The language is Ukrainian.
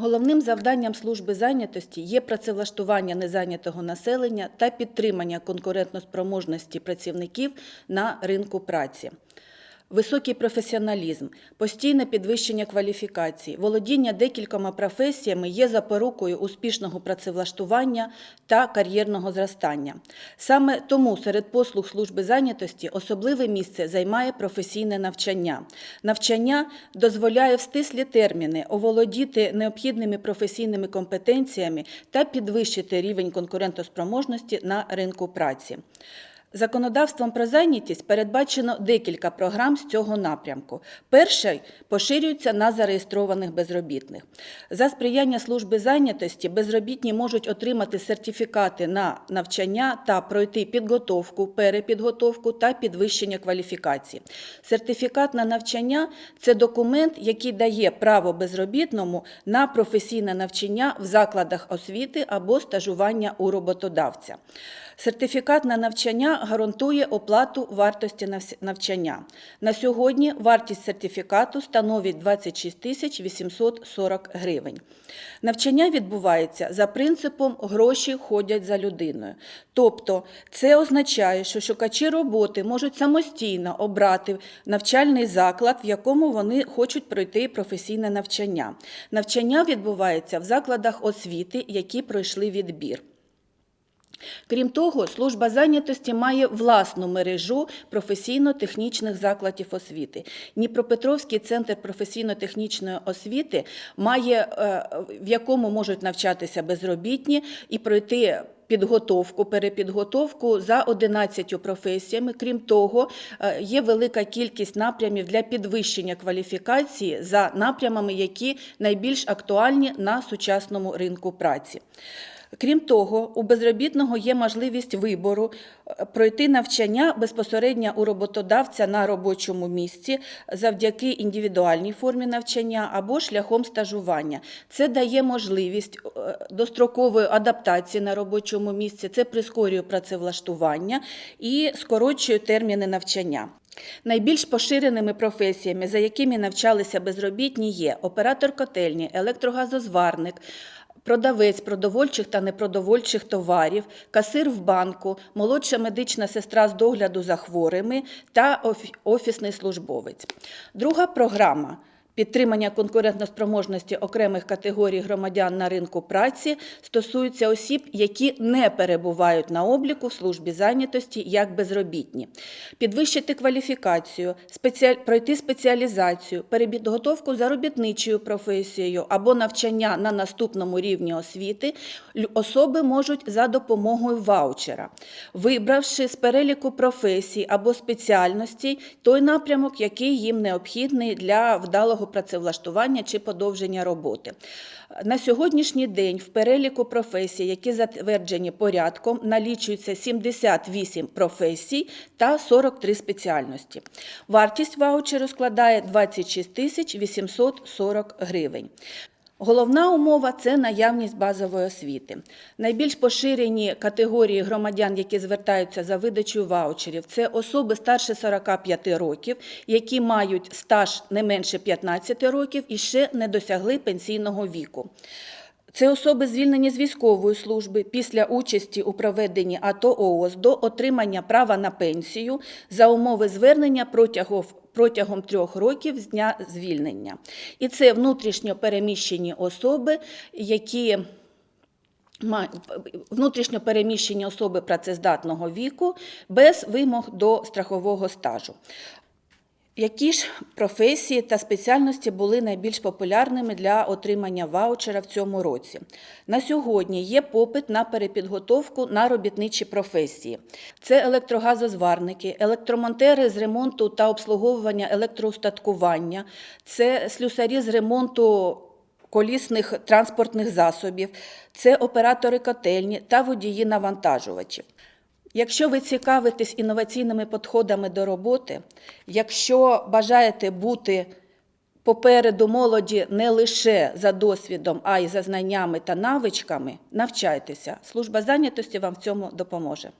Головним завданням служби зайнятості є працевлаштування незайнятого населення та підтримання конкурентноспроможності працівників на ринку праці. Високий професіоналізм, постійне підвищення кваліфікації, володіння декількома професіями є запорукою успішного працевлаштування та кар'єрного зростання. Саме тому серед послуг служби зайнятості особливе місце займає професійне навчання. Навчання дозволяє в стислі терміни оволодіти необхідними професійними компетенціями та підвищити рівень конкурентоспроможності на ринку праці. Законодавством про зайнятість передбачено декілька програм з цього напрямку. Перший поширюється на зареєстрованих безробітних. За сприяння служби зайнятості безробітні можуть отримати сертифікати на навчання та пройти підготовку, перепідготовку та підвищення кваліфікації. Сертифікат на навчання це документ, який дає право безробітному на професійне навчання в закладах освіти або стажування у роботодавця. Сертифікат на навчання гарантує оплату вартості навчання. На сьогодні вартість сертифікату становить 26 тисяч 840 гривень. Навчання відбувається за принципом гроші ходять за людиною. Тобто це означає, що шукачі роботи можуть самостійно обрати навчальний заклад, в якому вони хочуть пройти професійне навчання. Навчання відбувається в закладах освіти, які пройшли відбір. Крім того, служба зайнятості має власну мережу професійно-технічних закладів освіти. Дніпропетровський центр професійно-технічної освіти має, е, в якому можуть навчатися безробітні і пройти. Підготовку, перепідготовку за 11 професіями. Крім того, е, є велика кількість напрямів для підвищення кваліфікації за напрямами, які найбільш актуальні на сучасному ринку праці. Крім того, у безробітного є можливість вибору е, пройти навчання безпосередньо у роботодавця на робочому місці завдяки індивідуальній формі навчання або шляхом стажування. Це дає можливість е, дострокової адаптації на робочому місці, це прискорює працевлаштування і скорочує терміни навчання. Найбільш поширеними професіями, за якими навчалися безробітні, є оператор котельні, електрогазозварник, продавець продовольчих та непродовольчих товарів, касир в банку, молодша медична сестра з догляду за хворими та офісний службовець. Друга програма. Підтримання конкурентоспроможності окремих категорій громадян на ринку праці стосується осіб, які не перебувають на обліку в службі зайнятості як безробітні. Підвищити кваліфікацію, пройти спеціалізацію, перепідготовку за робітничою професією або навчання на наступному рівні освіти особи можуть за допомогою ваучера, вибравши з переліку професій або спеціальностей той напрямок, який їм необхідний для вдалого працевлаштування чи подовження роботи. На сьогоднішній день в переліку професій, які затверджені порядком, налічується 78 професій та 43 спеціальності. Вартість ваучеру складає 26 тисяч 840 гривень. Головна умова це наявність базової освіти. Найбільш поширені категорії громадян, які звертаються за видачею ваучерів, це особи старше 45 років, які мають стаж не менше 15 років і ще не досягли пенсійного віку. Це особи звільнені з військової служби після участі у проведенні АТО ООС до отримання права на пенсію за умови звернення протягом протягом трьох років з дня звільнення. І це внутрішньо переміщені особи, які внутрішньо переміщені особи працездатного віку без вимог до страхового стажу. Які ж професії та спеціальності були найбільш популярними для отримання ваучера в цьому році? На сьогодні є попит на перепідготовку на робітничі професії. Це електрогазозварники, електромонтери з ремонту та обслуговування електроустаткування, це слюсарі з ремонту колісних транспортних засобів, це оператори котельні та водії навантажувачів. Якщо ви цікавитесь інноваційними підходами до роботи, якщо бажаєте бути попереду молоді не лише за досвідом, а й за знаннями та навичками, навчайтеся. Служба зайнятості вам в цьому допоможе.